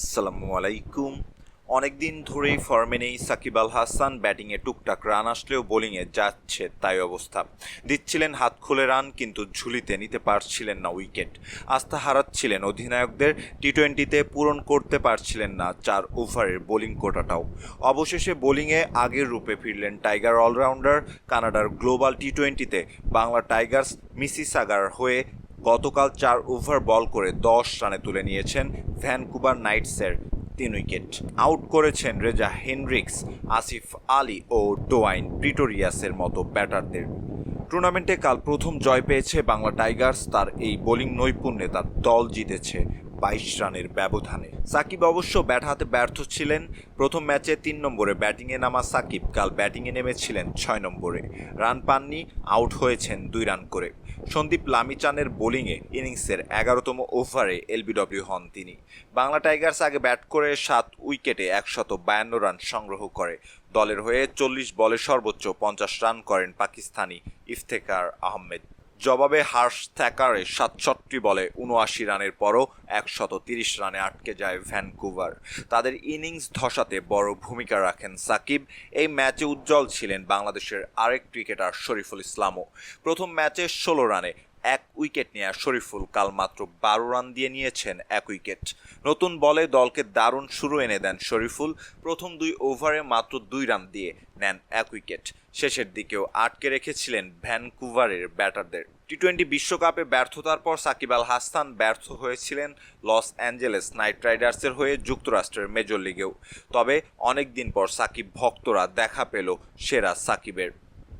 আসসালামু আলাইকুম। অনেকদিন ধরেই ফর্মে নেই সাকিব আল হাসান, ব্যাটিংয়ে টুকটাক রান আসলেও বোলিংয়ে যাচ্ছে তাই অবস্থা। দিচ্ছিলেন হাত খুলে রান, কিন্তু ঝুলিতে নিতে পারছিলেন না উইকেট। আস্থা হারাচ্ছিলেন অধিনায়কদের টি টোয়েন্টিতে পূরণ করতে পারছিলেন না চার ওভারের বোলিং কোটাটাও। অবশেষে বোলিংয়ে আগের রূপে ফিরলেন টাইগার অলরাউন্ডার, কানাডার গ্লোবাল টি টোয়েন্টিতে বাংলা টাইগার্স মিসিসাগার হয়ে গতকাল চার ওভার বল করে দশ রানে তুলে নিয়েছেন ভ্যানকুভার নাইটসের তিন উইকেট। আউট করেছেন রেজা হেনরিক্স, আসিফ আলী ও ডোয়াইন প্রিটোরিয়াসের মতো ব্যাটারদের। টুর্নামেন্টে কাল প্রথম জয় পেয়েছে বাংলা টাইগার্স, তার এই বোলিং নৈপুণ্যে তার দল জিতেছে বাইশ রানের ব্যবধানে। সাকিব অবশ্য ব্যাট হাতে ব্যর্থ ছিলেন। প্রথম ম্যাচে তিন নম্বরে ব্যাটিংয়ে নামা সাকিব, কাল ব্যাটিংয়ে নেমেছিলেন ছয় নম্বরে। রান পাননি, আউট হয়েছেন দুই রান করে। সন্দীপ লামিচানের বোলিংয়ে ইনিংসের এগারোতম ওভারে এলবিডব্লিউ হন তিনি। বাংলা টাইগার্স আগে ব্যাট করে সাত উইকেটে একশত বায়ান্ন রান সংগ্রহ করে। দলের হয়ে চল্লিশ বলে সর্বোচ্চ পঞ্চাশ রান করেন পাকিস্তানি ইফতেকার আহমেদ। জবাবে হার্স থ্যাকারে সাতষট্টি বলে উনআশি রানের পরও একশত তিরিশ রানে আটকে যায় ভ্যানকুভার। তাদের ইনিংস ধসাতে বড় ভূমিকা রাখেন সাকিব। এই ম্যাচে উজ্জ্বল ছিলেন বাংলাদেশের আরেক ক্রিকেটার শরীফুল ইসলামও। প্রথম ম্যাচে ষোলো রানে এক উইকেট নেয়া শরীফুল কাল মাত্র বারো রান দিয়ে নিয়েছেন এক উইকেট। নতুন বলে দলকে দারুণ শুরু এনে দেন শরীফুল। প্রথম দুই ওভারে মাত্র দুই রান দিয়ে নেন এক উইকেট। শেষের দিকেও আটকে রেখেছিলেন ভ্যানকুভারের ব্যাটারদের। টি টোয়েন্টি বিশ্বকাপে ব্যর্থতার পর সাকিব আল হাসান ব্যর্থ হয়েছিলেন লস অ্যাঞ্জেলেস নাইট রাইডার্সের হয়ে যুক্তরাষ্ট্রের মেজর লিগেও। তবে অনেক দিন পর সাকিব ভক্তরা দেখা পেল সেরা সাকিবের।